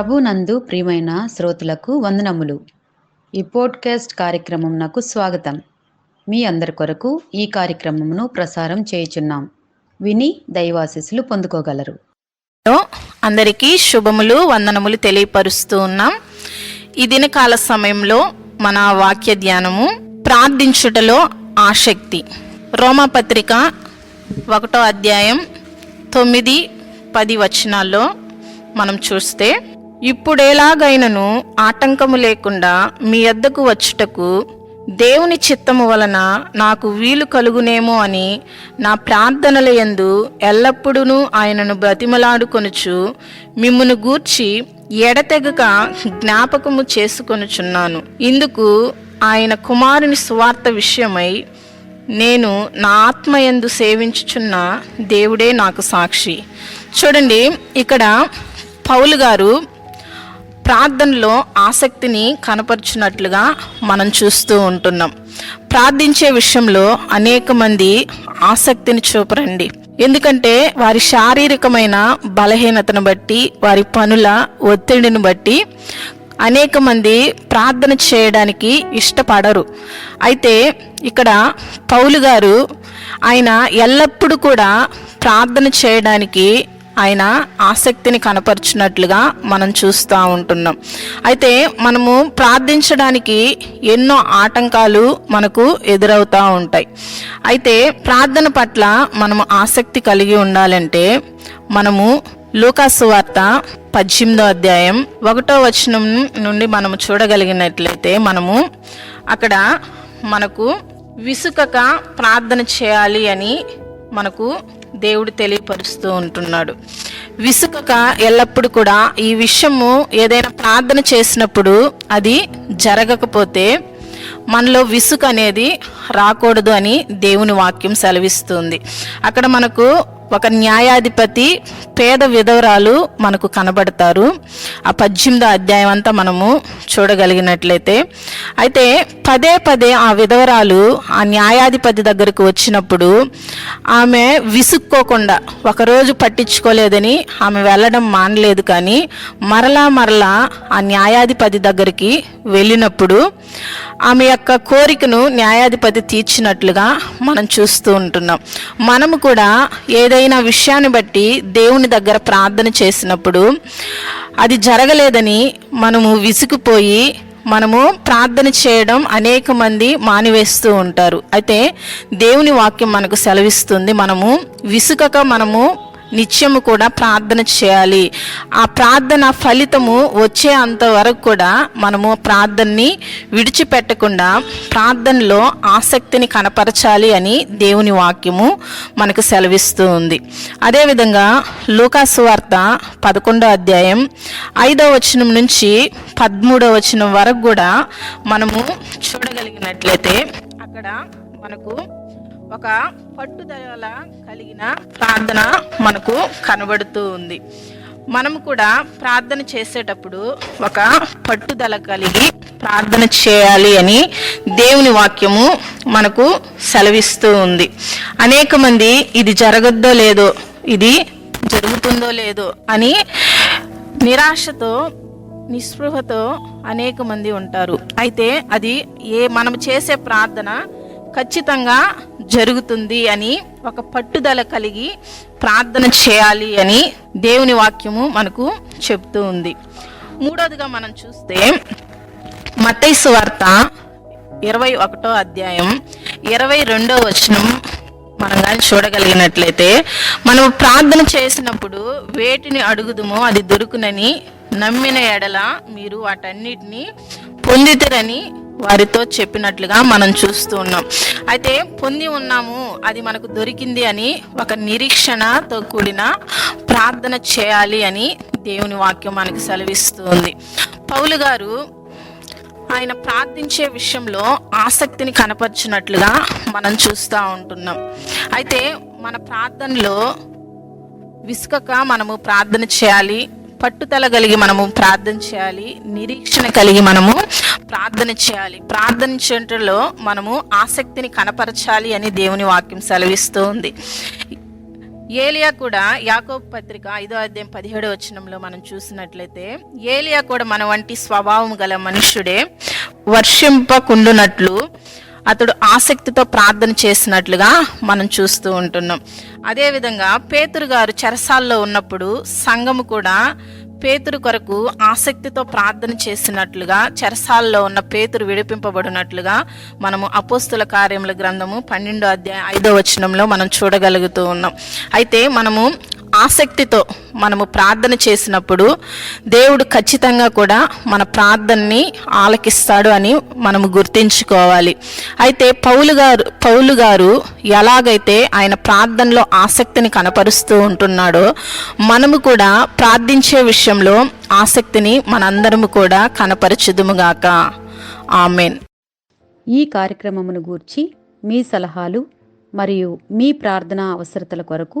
ప్రభునందు ప్రియమైన శ్రోతలకు వందనములు. ఈ పోడ్కాస్ట్ కార్యక్రమం నాకు స్వాగతం. మీ అందరి కొరకు ఈ కార్యక్రమమును ప్రసారం చేయుచున్నాం. విని దైవాశీస్సులు పొందుకోగలరు. అందరికీ శుభములు వందనములు తెలియపరుస్తూ ఉన్నాం. ఈ దినకాల సమయంలో మన వాక్య ధ్యానము ప్రార్థించుటలో ఆసక్తి. రోమపత్రిక ఒకటో అధ్యాయం తొమ్మిది పది వచనాల్లో మనం చూస్తే ఇప్పుడేలాగైనను ఆటంకము లేకుండా మీ వద్దకు వచ్చుటకు దేవుని చిత్తము వలన నాకు వీలు కలుగునేమో అని నా ప్రార్థనల యందు ఎల్లప్పుడూ ఆయనను బ్రతిమలాడుకొనుచు మిమ్మును గూర్చి ఎడతెగక జ్ఞాపకము చేసుకొనుచున్నాను. ఇందుకు ఆయన కుమారుని స్వార్థ విషయమై నేను నా ఆత్మయందు సేవించుచున్న దేవుడే నాకు సాక్షి. చూడండి ఇక్కడ పౌలు గారు ప్రార్థనలో ఆసక్తిని కనపరుచున్నట్లుగా మనం చూస్తూ ఉంటున్నాం. ప్రార్థించే విషయంలో అనేక మంది ఆసక్తిని చూపరండి. ఎందుకంటే వారి శారీరకమైన బలహీనతను బట్టి వారి పనుల ఒత్తిడిని బట్టి అనేక మంది ప్రార్థన చేయడానికి ఇష్టపడరు. అయితే ఇక్కడ పౌలు గారు ఆయన ఎల్లప్పుడూ కూడా ప్రార్థన చేయడానికి ఆయన ఆసక్తిని కనపరుచున్నట్లుగా మనం చూస్తూ ఉంటున్నాం. అయితే మనము ప్రార్థించడానికి ఎన్నో ఆటంకాలు మనకు ఎదురవుతూ ఉంటాయి. అయితే ప్రార్థన పట్ల మనము ఆసక్తి కలిగి ఉండాలంటే మనము లూకాసు వార్త పద్దెనిమిదో అధ్యాయం ఒకటో వచనం నుండి మనము చూడగలిగినట్లయితే మనము అక్కడ మనకు విసుకక ప్రార్థన చేయాలి అని మనకు దేవుడు తెలియపరుస్తూ ఉంటున్నాడు. విసుకక ఎల్లప్పుడు కూడా ఈ విషయము ఏదైనా ప్రార్థన చేసినప్పుడు అది జరగకపోతే మనలో విసుక అనేది రాకూడదు అని దేవుని వాక్యం సెలవిస్తుంది. అక్కడ మనకు ఒక న్యాయాధిపతి పేద విధవరాలు మనకు కనబడతారు. ఆ పద్దెనిమిదో అధ్యాయం అంతా మనము చూడగలిగినట్లయితే అయితే పదే పదే ఆ విధవరాలు ఆ న్యాయాధిపతి దగ్గరకు వచ్చినప్పుడు ఆమె విసుక్కోకుండా ఒకరోజు పట్టించుకోలేదని ఆమె వెళ్ళడం మానలేదు కానీ మరలా మరలా ఆ న్యాయాధిపతి దగ్గరికి వెళ్ళినప్పుడు ఆమె యొక్క కోరికను న్యాయాధిపతి తీర్చినట్లుగా మనం చూస్తూ ఉంటున్నాం. మనము కూడా ఏదైనా విషయాన్ని బట్టి దేవుని దగ్గర ప్రార్థన చేసినప్పుడు అది జరగలేదని మనము విసిగిపోయి మనము ప్రార్థన చేయడం అనేక మంది మానివేస్తూ ఉంటారు. అయితే దేవుని వాక్యం మనకు సెలవిస్తుంది. మనము విసుకక మనము నిత్యము కూడా ప్రార్థన చేయాలి. ఆ ప్రార్థన ఫలితము వచ్చే అంతవరకు కూడా మనము ప్రార్థనని విడిచిపెట్టకుండా ప్రార్థనలో ఆసక్తిని కనపరచాలి అని దేవుని వాక్యము మనకు సెలవిస్తూ ఉంది. అదేవిధంగా లూకాసు వార్త పదకొండో అధ్యాయం ఐదో వచనం నుంచి పదమూడో వచనం వరకు కూడా మనము చూడగలిగినట్లయితే అక్కడ మనకు ఒక పట్టుదల కలిగిన ప్రార్థన మనకు కనబడుతూ ఉంది. మనము కూడా ప్రార్థన చేసేటప్పుడు ఒక పట్టుదల కలిగి ప్రార్థన చేయాలి అని దేవుని వాక్యము మనకు సెలవిస్తూ ఉంది. అనేక మంది ఇది జరగద్దో లేదో ఇది జరుగుతుందో లేదో అని నిరాశతో నిస్పృహతో అనేక మంది ఉంటారు. అయితే అది ఏ మనం చేసే ప్రార్థన ఖచ్చితంగా జరుగుతుంది అని ఒక పట్టుదల కలిగి ప్రార్థన చేయాలి అని దేవుని వాక్యము మనకు చెప్తూ ఉంది. మూడోదిగా మనం చూస్తే మతైసు వార్త ఇరవై ఒకటో అధ్యాయం ఇరవై రెండో వచనం మనం కానీ చూడగలిగినట్లయితే మనం ప్రార్థన చేసినప్పుడు వేటిని అడుగుదుమో అది దొరుకునని నమ్మిన ఎడల మీరు వాటన్నిటిని పొందితరని వారితో చెప్పినట్లుగా మనం చూస్తూ ఉన్నాం. అయితే పొంది ఉన్నాము అది మనకు దొరికింది అని ఒక నిరీక్షణతో కూడిన ప్రార్థన చేయాలి అని దేవుని వాక్యం మనకు సెలవిస్తుంది. పౌలు గారు ఆయన ప్రార్థించే విషయంలో ఆసక్తిని కనపరిచినట్లుగా మనం చూస్తూ ఉంటున్నాం. అయితే మన ప్రార్థనలో విసుకక మనము ప్రార్థన చేయాలి పట్టుదల కలిగి మనము ప్రార్థన చేయాలి నిరీక్షణ కలిగి మనము ప్రార్థన చేయాలి. ప్రార్థన చేయటంలో మనము ఆసక్తిని కనపరచాలి అని దేవుని వాక్యం సెలవిస్తూ ఉంది. ఏలియా కూడా యాకోబు పత్రిక ఐదో అధ్యాయం పదిహేడో వచనంలో మనం చూసినట్లయితే ఏలియా కూడా మన వంటి స్వభావం గల మనుష్యుడే వర్షింపకుండునట్లు అతడు ఆసక్తితో ప్రార్థన చేసినట్లుగా మనం చూస్తూ ఉంటున్నాం. అదేవిధంగా పేతురు గారు చెరసాల్లో ఉన్నప్పుడు సంఘము కూడా పేతురు కొరకు ఆసక్తితో ప్రార్థన చేసినట్లుగా చెరసాల్లో ఉన్న పేతురు విడిపింపబడినట్లుగా మనము అపోస్తుల కార్యముల గ్రంథము పన్నెండో అధ్యాయం ఐదో వచనంలో మనం చూడగలుగుతూ ఉన్నాం. అయితే మనము ఆసక్తితో మనము ప్రార్థన చేసినప్పుడు దేవుడు ఖచ్చితంగా కూడా మన ప్రార్థనని ఆలకిస్తాడు అని మనము గుర్తించుకోవాలి. అయితే పౌలు గారు పౌలు గారు ఎలాగైతే ఆయన ప్రార్థనలో ఆసక్తిని కనపరుస్తూ ఉంటున్నాడో మనము కూడా ప్రార్థించే విషయంలో ఆసక్తిని మనందరము కూడా కనపరచుదుముగాక ఆమెన్. ఈ కార్యక్రమమును గూర్చి మీ సలహాలు మరియు మీ ప్రార్థనా అవసరతల కొరకు